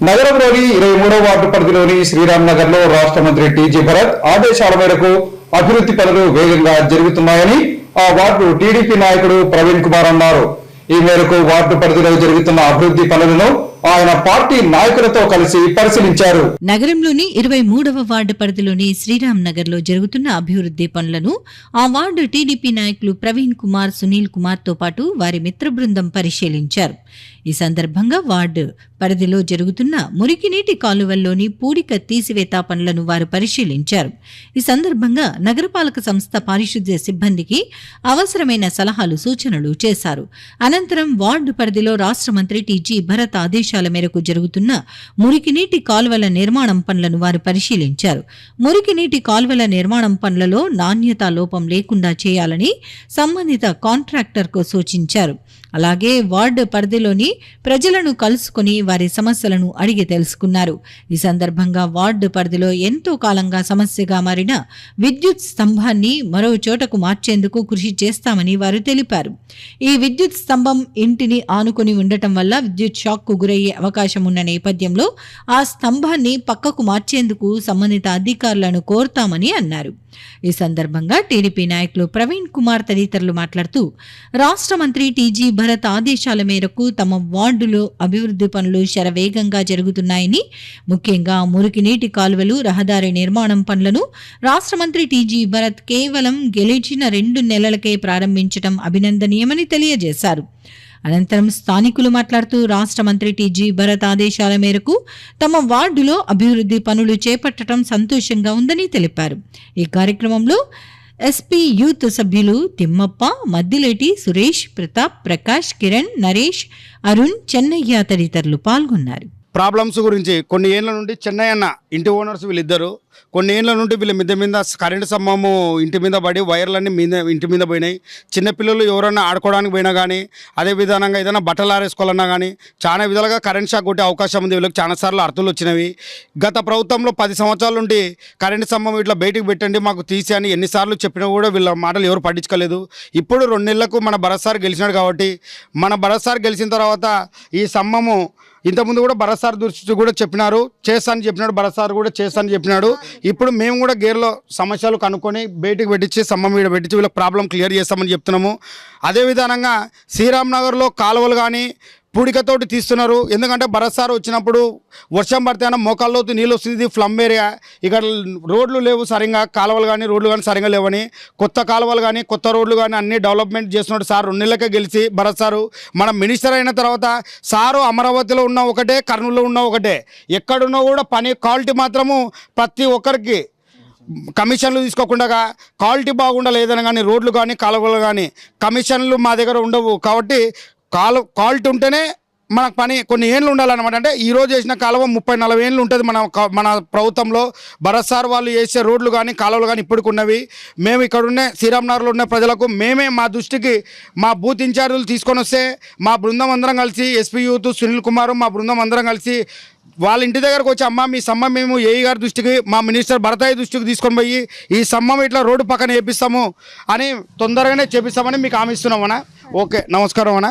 నగరంలోని ఇరవై మూడవ వార్డు పరిధిలోని శ్రీరామ్ నగర్లో రాష్ట్ర మంత్రి టీజీ భరత్ ఆదేశాల మేరకు అభివృద్ధి పనులు వేగంగా జరుగుతున్నాయని ఆ వార్డు టీడీపీ నాయకుడు ప్రవీణ్ కుమార్ అన్నారు. ఈ మేరకు వార్డు పరిధిలో జరుగుతున్న అభివృద్ధి పనులను ఆయన పార్టీ నాయకులతో కలిసి పరిశీలించారు. నగరంలోని ఇరవై మూడవ వార్డు పరిధిలోని శ్రీరామ్ నగర్లో జరుగుతున్న అభివృద్ధి పనులను ఆ వార్డు టీడీపీ నాయకులు ప్రవీణ్ కుమార్ సునీల్ కుమార్తో పాటు వారి మిత్ర బృందం పరిశీలించారు. ఈ సందర్భంగా వార్డు పరిధిలో జరుగుతున్న మురికినీటి కాలువల్లోని పూడిక తీసివేత పనులను వారు పరిశీలించారు. ఈ సందర్భంగా నగరపాలక సంస్థ పారిశుద్ధ్య సిబ్బందికి అవసరమైన సలహాలు సూచనలు చేశారు. అనంతరం వార్డు పరిధిలో రాష్ట్ర మంత్రి టీజీ భరత్ ఆదేశాల మేరకు జరుగుతున్న మురికినీటి కాలువల నిర్మాణం పనులను వారు పరిశీలించారు. మురికినీటి కాలువల నిర్మాణం పనులలో నాణ్యత లోపం లేకుండా చేయాలని సంబంధిత కాంట్రాక్టర్కు సూచించారు. అలాగే వార్డు పరిధిలోని ప్రజలను కలుసుకుని వారి సమస్యలను అడిగి తెలుసుకున్నారు. ఈ సందర్భంగా వార్డు పరిధిలో ఎంతో కాలంగా సమస్యగా మారిన విద్యుత్ స్తంభాన్ని మరో చోటకు మార్చేందుకు కృషి చేస్తామని వారు తెలిపారు. ఈ విద్యుత్ స్తంభం ఇంటిని ఆనుకుని ఉండటం వల్ల విద్యుత్ షాక్కు గురయ్యే అవకాశం ఉన్న నేపథ్యంలో ఆ స్తంభాన్ని పక్కకు మార్చేందుకు సంబంధిత అధికారులను కోరుతామని అన్నారు. ఈ సందర్భంగా టీడీపీ నాయకులు ప్రవీణ్ కుమార్ తదితరులు మాట్లాడుతూ రాష్ట్ర మంత్రి టీజీ భరత్ ఆదేశాల మేరకు తమ వార్డులో అభివృద్ధి పనులు శరవేగంగా జరుగుతున్నాయని ముఖ్యంగా మురికి నీటి కాలువలు రహదారి నిర్మాణం పనులను రాష్ట్ర మంత్రి టీజీ భరత్ కేవలం గెలిచిన రెండు నెలలకే ప్రారంభించడం అభినందనీయమని తెలియజేశారు. అనంతరం స్థానికులు మాట్లాడుతూ రాష్ట్ర మంత్రి టీజీ భరత్ ఆదేశాల మేరకు తమ వార్డులో అభివృద్ధి పనులు చేపట్టడం సంతోషంగా ఉందని తెలిపారు. ఈ కార్యక్రమంలో ఎస్పీ యూత్ సభ్యులు తిమ్మప్ప మద్దిలేటి సురేష్ ప్రతాప్ ప్రకాష్ కిరణ్ నరేష్ అరుణ్ చెన్నయ్య తదితరులు పాల్గొన్నారు. ప్రాబ్లమ్స్ గురించి కొన్ని ఏళ్ళ నుండి చెన్నై అన్న ఇంటి ఓనర్స్ వీళ్ళిద్దరు కొన్ని ఏళ్ళ నుండి వీళ్ళ మిద్ద మీద కరెంటు స్తంభము ఇంటి మీద పడి వైర్లన్నీ మీద ఇంటి మీద పోయినాయి. చిన్నపిల్లలు ఎవరైనా ఆడుకోవడానికి పోయినా కానీ అదే విధానంగా ఏదైనా బట్టలు ఆరేసుకోవాలన్నా కానీ చాలా విధాలుగా కరెంట్ షాక్ కొట్టే అవకాశం ఉంది. వీళ్ళకి చాలా సార్లు అర్థులు వచ్చినవి. గత ప్రభుత్వంలో పది సంవత్సరాల నుండి కరెంటు స్తంభం ఇట్లా బయటకు పెట్టండి మాకు తీసి అని ఎన్నిసార్లు చెప్పినా కూడా వీళ్ళ మాటలు ఎవరు పట్టించుకోలేదు. ఇప్పుడు రెండు నెలలకు మన భరత్ సార్ గెలిచినాడు కాబట్టి మన భరత్ సార్ గెలిచిన తర్వాత ఈ స్తంభము ఇంతకుముందు కూడా భరత్ సార్ దృష్టి కూడా చెప్పినారు. చేస్తానని చెప్పినాడు భరత్ సార్ కూడా చేస్తానని చెప్పినాడు. ఇప్పుడు మేము కూడా గేర్లో సమస్యలు కనుక్కొని బయటికి పెట్టించి సమ్మం మీద పెట్టించి వీళ్ళకి ప్రాబ్లం క్లియర్ చేస్తామని చెప్తున్నాము. అదే విధానంగా శ్రీరామ్ నగర్లో కాలువలు కానీ పూడికతోటి తీస్తున్నారు. ఎందుకంటే భరత్ వచ్చినప్పుడు వర్షం పడితేనే మోకాల్లోతు నీళ్ళు వస్తుంది ఫ్లమ్ ఏరియా. ఇక్కడ రోడ్లు లేవు సరిగా కాలువలు కానీ రోడ్లు కానీ సరిగా లేవని. కొత్త కాలువలు కానీ కొత్త రోడ్లు కానీ అన్ని డెవలప్మెంట్ చేస్తున్నాడు సార్. రెండు నెలలకే గెలిచి భరత్ సారు. మన మినిస్టర్ అయిన తర్వాత సారు అమరావతిలో ఉన్న ఒకటే కర్నూలులో ఉన్న ఒకటే. ఎక్కడున్నా కూడా పని క్వాలిటీ మాత్రము ప్రతి ఒక్కరికి కమిషన్లు తీసుకోకుండా క్వాలిటీ బాగుండలేదని కానీ రోడ్లు కానీ కాలువలు కానీ కమిషన్లు మా దగ్గర ఉండవు. కాబట్టి కాలు కాల్ట్ ఉంటేనే మనకు పని కొన్ని ఏళ్ళు ఉండాలన్నమాట. అంటే ఈ రోజు చేసిన కాలువ ముప్పై నలభై ఏళ్ళు ఉంటుంది మన మన ప్రభుత్వంలో. భరత్ సార్ వాళ్ళు చేసే రోడ్లు కానీ కాలువలు కానీ ఇప్పటికి ఉన్నవి. మేము ఇక్కడ ఉన్న శ్రీరామ్నగర్లో ఉన్న ప్రజలకు మేమే మా దృష్టికి మా బూత్ ఇన్ఛార్జీలు తీసుకొని వస్తే మా బృందం అందరం కలిసి ఎస్పీ యూత్ సునీల్ కుమార్ మా బృందం అందరం కలిసి వాళ్ళ ఇంటి దగ్గరకు వచ్చి అమ్మ మీ సమ్మం మేము ఏఈ గారి దృష్టికి మా మినిస్టర్ భరతాయి దృష్టికి తీసుకొని పోయి ఈ సమ్మం ఇట్లా రోడ్డు పక్కన వేపిస్తాము అని తొందరగానే చేపిస్తామని మీకు హామీ అన్న. ఓకే నమస్కారం అన్న.